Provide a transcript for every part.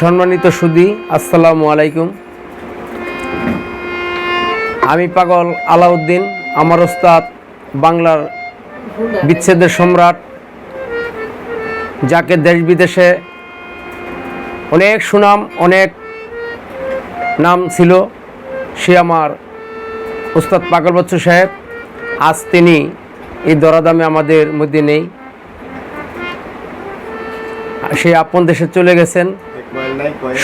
সম্মানিত সুদী, আসসালামু আলাইকুম। আমি পাগল আলাউদ্দিন, আমার ওস্তাদ বাংলার বিচ্ছেদের সম্রাট, যাকে দেশ বিদেশে অনেক সুনাম, অনেক নাম ছিল, সে আমার ওস্তাদ পাগল বচ্চু সাহেব। আজ তিনি এই দরাদামে আমাদের মধ্যে নেই। সে আপন দেশে চলে গেছেন।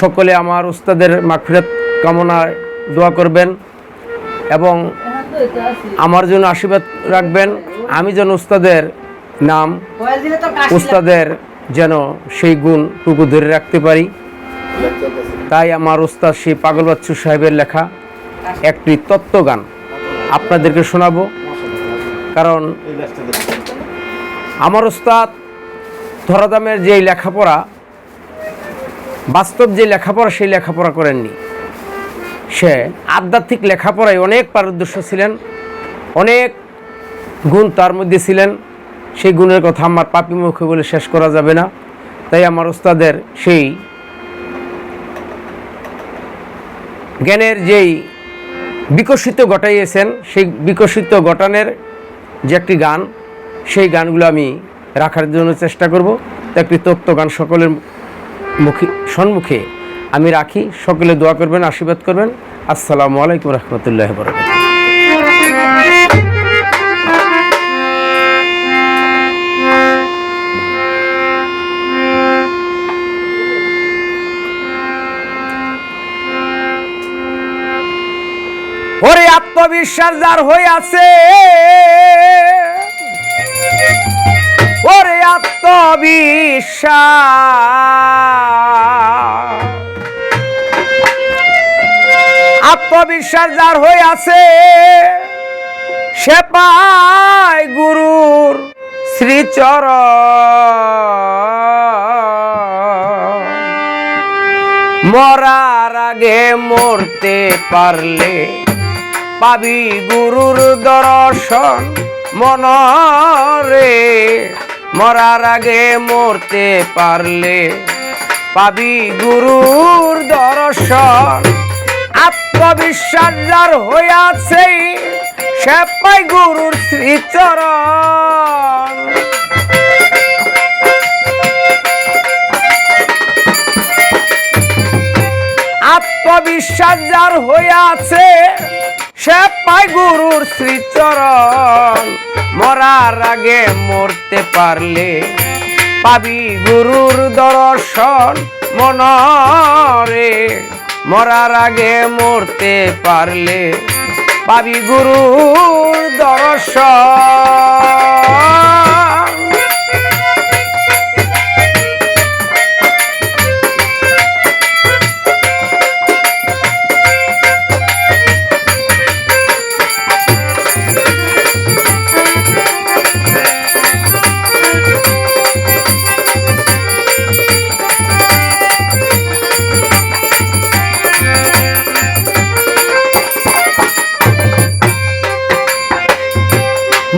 সকলে আমার উস্তাদের মাগফিরাত কামনায় দোয়া করবেন এবং আমার জন্য আশীর্বাদ রাখবেন। আমি যেন উস্তাদের নাম উস্তাদের যেন সেই গুণটুকু ধরে রাখতে পারি। তাই আমার উস্তাদ সেই পাগল বাচ্চু সাহেবের লেখা একটি তত্ত্বগান আপনাদেরকে শোনাবো। কারণ আমার উস্তাদ ধরাদামের যে লেখাপড়া বাস্তব যে লেখাপড়া, সেই লেখাপড়া করেননি। সে আধ্যাত্মিক লেখাপড়ায় অনেক পারদর্শ ছিলেন, অনেক গুণ তার মধ্যে ছিলেন। সেই গুণের কথা আমার পাপি মুখে বলে শেষ করা যাবে না। তাই আমার ওস্তাদের সেই জ্ঞানের যেই বিকশিত ঘটাইয়েছেন, সেই বিকশিত ঘটানের যে একটি গান, সেই গানগুলো আমি রাখার জন্য চেষ্টা করব। তো একটি তত্ত্ব গান সকলের মুখে, সম্মুখে আমি রাখি। সকলে দোয়া করবেন, আশীর্বাদ করবেন। আসসালামু আলাইকুম রহমতুল্লাহ বরকাত ওরে আত্মবিশ্বাস যার হয়ে আছে, ওরে আত্মবিশ্বাস। যার হয়ে আছে, সে পায় গুরুর শ্রীচর মরার আগে মরতে পারলে পাবি গুরুর দর্শন মনরে। মরার আগে মরতে পারলে পাবি গুরুর দর্শন। আত্মবিশ্বাস যার হইয়াছে সে পাই গুরুর শ্রীচরণ। আত্মবিশ্বাস যার হইয়াছে সে পাই গুরুর শ্রীচরণ। মরার আগে মরতে পারলে পাবি গুরুর দর্শন মনরে। মরার আগে মরতে পারলে পাবি গুরুর দর্শন।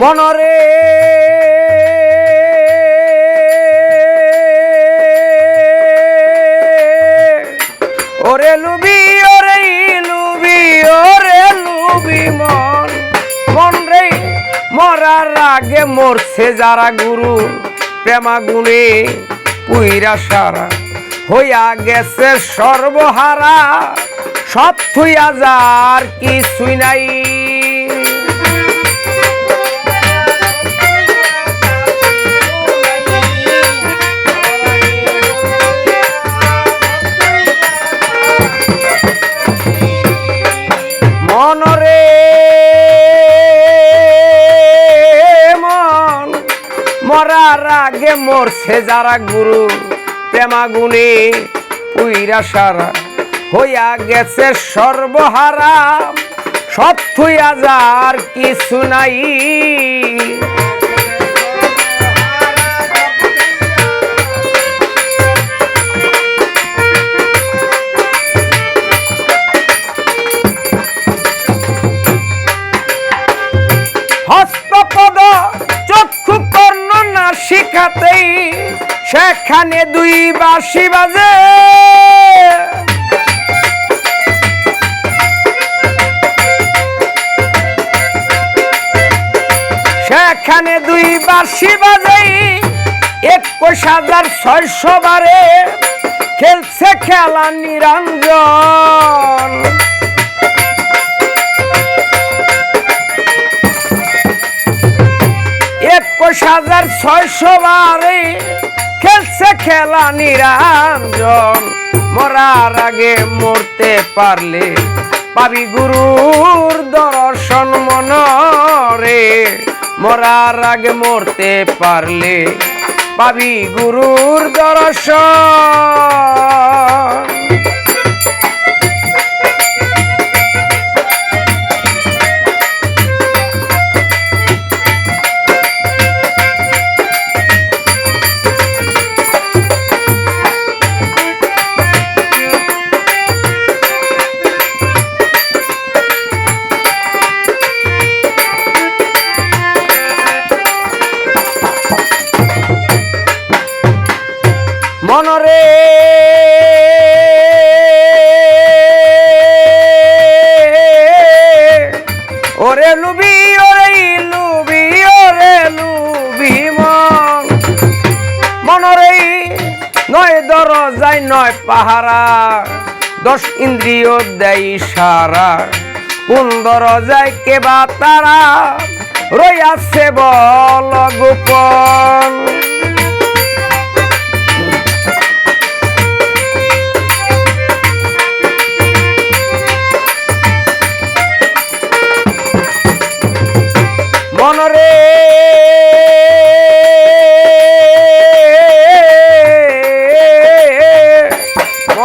মনরে ওরে লুবি ওরে লুবি ওরে লুবি মন। মন রে, মরার আগে মরছে যারা গুরু। প্রেমা গুণে পুইরা সারা হইয়া গেছে সর্বহারা। সব থুইয়া যার কিছুই নাই। আগে মরছে যারা গুরু, প্রেমা গুণে পুইরা সারা। হইয়া গেছে সর্বহারা, সব থুইয়া যার কিছু নাই। এখানে দুই বাসি বাজে। সেখানে দুই বাসি বাজেই একুশ হাজার ছয়শো বারে খেলছে খেলা নিরঞ্জন। একুশ হাজার ছয়শো বারে খেলছে খেলা নিরঞ্জন। মরার আগে মরতে পারলে পাবি গুরুর দর্শন মনরে। মরার আগে মরতে পারলে পাবি গুরুর দর্শন। মনরে ওরে লুবি ওরে লুবি ওরে লুবি মন। মনরে নয় দরজায়, নয় পাহারা। দশ ইন্দ্রিয় দেয় সারা কোন দরজায় কেবা তারা? রইয়াছে বল গোপন।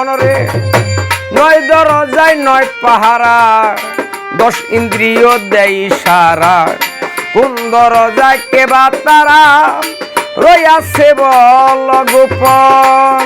মনরে। নয় দরজায় নয় পাহারা, দশ ইন্দ্রিয় দেয় সারা কোন দরজায় কেবা তারা, রইয়াছে বল গোপন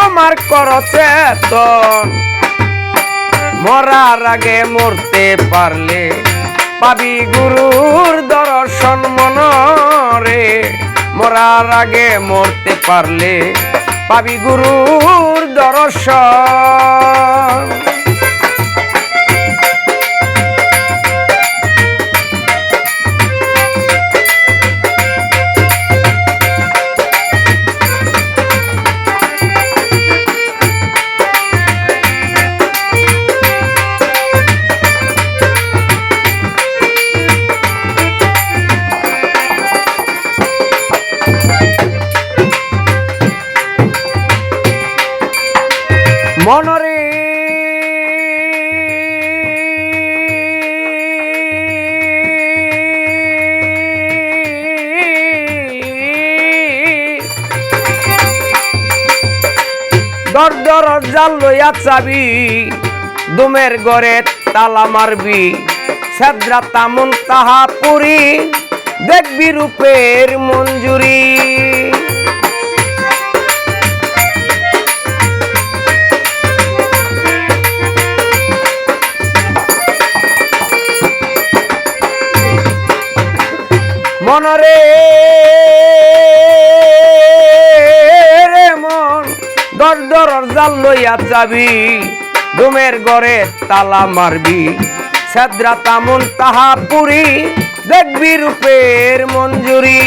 তোমার কর চেতন মরার আগে মরতে পারলে পাবি গুরুর দর্শন মনরে। মরার আগে মরতে পারলে পাবি গুরুর দর্শন। জাল লইয়া চাবি দুমের গড়ে তালা মারবি। সেদ্রা তামুন তাহা পুরি দেখবি রূপের মঞ্জুরি। যাবি? ডুমের গড়ে তালা মারবি। সাদ্রা তামুন তাহা পুরি দেখবি রূপের মঞ্জুরি।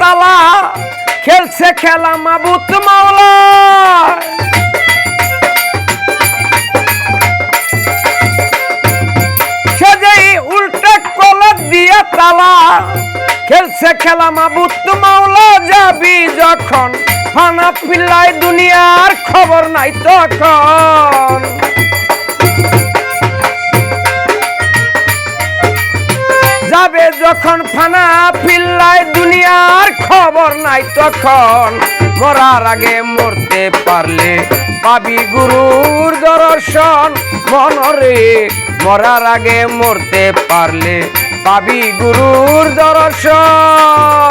তালা, খেলছে খেলা মাবুত মাওলা। খেলছে খেলা মাবুত, মাওলা যাবি যখন। ফানা পিল্লাই দুনিয়ার খবর নাই তখন। যাবে যখন ফানা পিল্লাই দুনিয়ার খবর নাই তখন। মরার আগে মরতে পারলে পাবি গুরুর দর্শন মনরে। মরার আগে মরতে পারলে পাবি গুরুর দর্শন।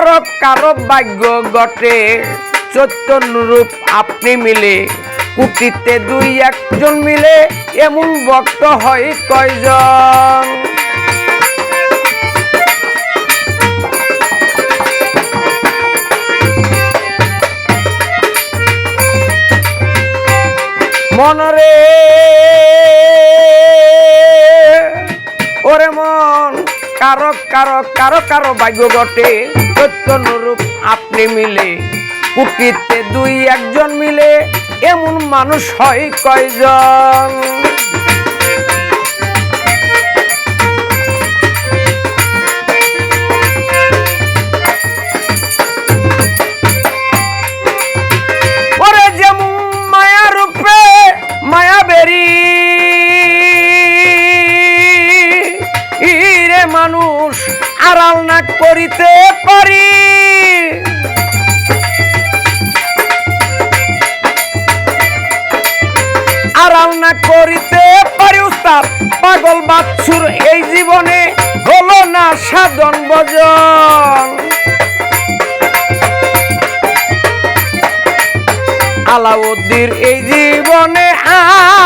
কারও কারও ভাগ্য গটে চৈতন্য রূপ আপনি মিলে, কুটিতে দুই একজন মিলে, এমন ভক্ত হয় কয়জন? মনরে, ওরে মন কারও কারও কারও কারও ভাগ্য ঘটে। রূপ আপনি মিলে কুটিতে দুই একজন মিলে এমন মানুষ হয় কয়জন? মানুষ আড়াল না করিতে পারি। আড়াল না করিতে পারি উস্তাদ। পাগল বাচ্চুর এই জীবনে হলো না সাধন ভজন। আলাউদ্দির এই জীবনে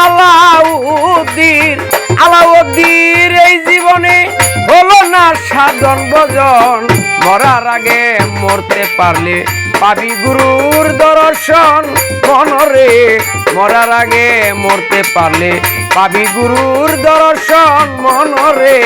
আলাউদ্দির আলাউদ্দির এই জীবনে হলো না সাধন ভজন। মরার আগে মরতে পারলে পাবি গুরুর দর্শন। মনরে মরার আগে মরতে পারলে পাবি গুরুর দর্শন। মনরে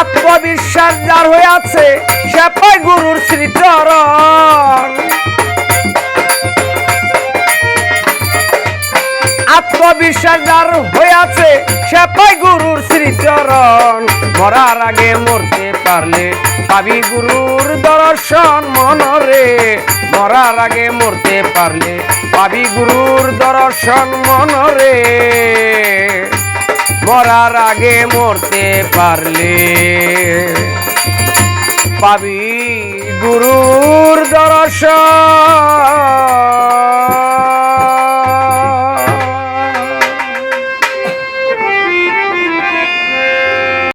আত্মবিশ্বাস যার হয়ে আছে সে গুরুর শ্রীচরণ। আত্মবিশ্বাস যার হয়ে আছে সে গুরুর শ্রীচরণ। মরার আগে মরতে পারলে পাবি গুরুর দর্শন মনরে। মরার আগে মরতে পারলে পাবি গুরুর দর্শন মনরে। মরার আগে মরতে পারলে পাবি গুরুর দর্শন।